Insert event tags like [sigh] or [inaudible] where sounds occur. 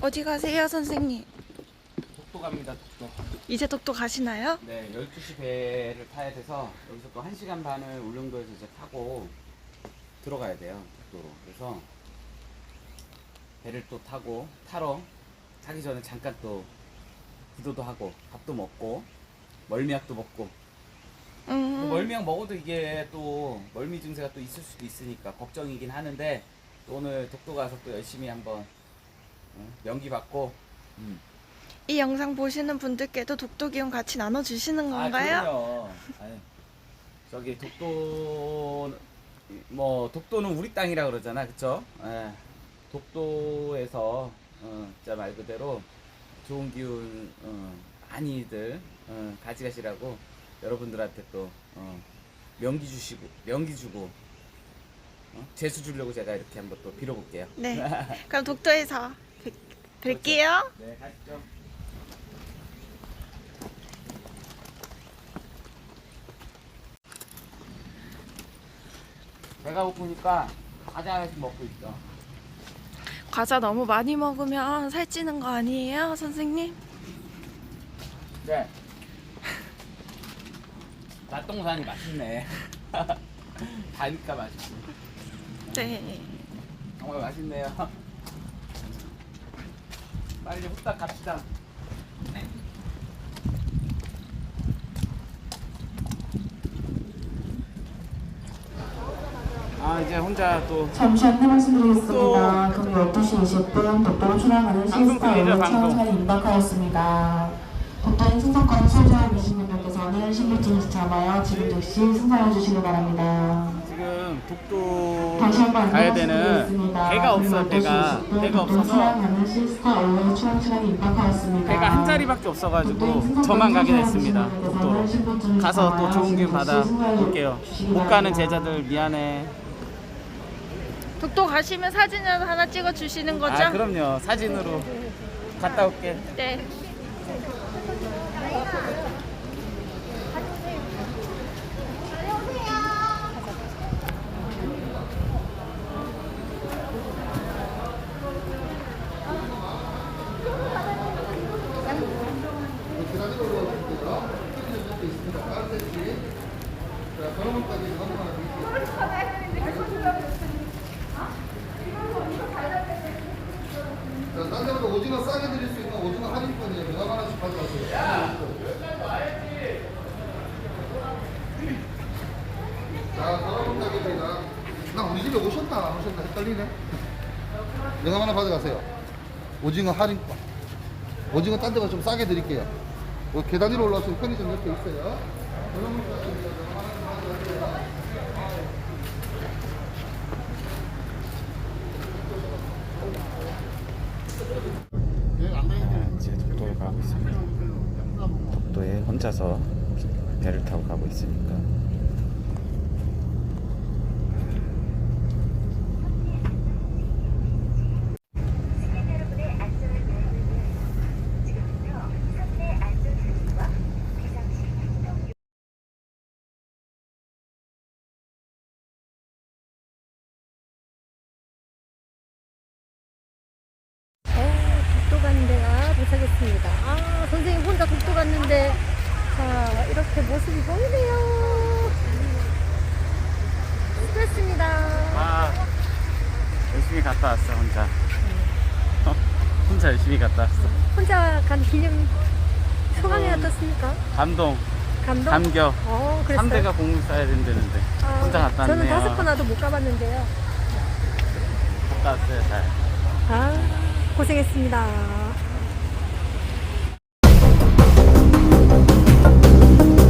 어디 가세요, 선생님? 독도 갑니다, 독도. 이제 독도 가시나요? 네, 12시 배를 타야 돼서 여기서 또 1시간 반을 울릉도에서 이제 타고 들어가야 돼요, 독도로. 그래서 배를 또 타고 타러 타기 전에 잠깐 또 기도도 하고 밥도 먹고 멀미약도 먹고 뭐 음. 멀미약 먹어도 이게 또 멀미 증세가 또 있을 수도 있으니까 걱정이긴 하는데 또 오늘 독도 가서 또 열심히 한번 어, 연기 받고 음. 이 영상 보시는 분들께도 독도 기운 같이 나눠주시는 건가요? 아, 그럼요. 아니, 저기 독도 뭐 독도는 우리 땅이라 그러잖아, 그쵸? 예. 독도에서 어, 진짜 말 그대로 좋은 기운 어, 많이들 어, 가져가시라고 여러분들한테 또 어, 명기 주시고 명기 주고 어? 재수 주려고 제가 이렇게 한번 또 빌어볼게요. 네. [laughs] 그럼 독도에서 뵐- 뵐게요. 네, 가시죠. 배가 고프니까 과자 하나씩 먹고 있어. 과자 너무 많이 먹으면 살찌는 거 아니에요, 선생님? 네. [laughs] 맛동산이 맛있네. [laughs] 다니까 맛있고. 네. 정말 맛있네요. [laughs] 빨리 후딱 갑시다. 네. 아 이제 혼자 또 잠시 안내 말씀드리겠습니다. 금요 12시 20분 독도로 출항하는 방금 시스타 들리죠, 오늘 방금? 차원차에 임박하였습니다. 독도인 승선권 계신 분들께서는 신분증을 잡아야 지금 즉시 승선해 주시기 바랍니다. 지금 독도 다시 한번 안내 가야 되는 말씀드리겠습니다. 배가 없어요 금요 배가 12시 20분 배가 없어서. 출항하는 시스타 오늘 출항 차량에 임박하였습니다. 배가 한 자리밖에 없어가지고 저만 가게 됐습니다 독도로 가서 또 좋은 기운 받아 볼게요. 못 가는 제자들 미안해. 독도 가시면 사진이라도 하나 찍어 주시는 거죠? 아 그럼요. 사진으로 갔다 올게. 네. 자, 딴 데보다 오징어 싸게 드릴 수 있는 오징어 할인권이에요. 명함 하나씩 가져가세요. 나 우리 집에 오셨나 안 오셨나 헷갈리네. 명함 하나 받아가세요. 오징어 할인권. 오징어 딴 데보다 좀 싸게 드릴게요. 어, 계단 위로 올라오시면 편의점 옆에 있어요. 명함 하나 받아가세요. 예, 안 되겠네. 독도로 가고 있습니다. 독도에 혼자서 배를 타고 가고 있으니까 어, 독도 가는 데가 도착했습니다. 아, 선생님 혼자 독도 갔는데, 자, 이렇게 모습이 보이네요. 수고했습니다. 아 열심히 갔다 왔어 혼자 [laughs] 혼자 열심히 갔다 왔어 혼자 간 기념 소감이 어떻습니까? 감동 감동? 감격 어, 그랬어요? 3대가 공을 쌓아야 된다는데 아, 혼자 갔다 저는 왔네요 다섯 번 와도 못 가봤는데요. 갔다 왔어요 잘 아, 고생했습니다.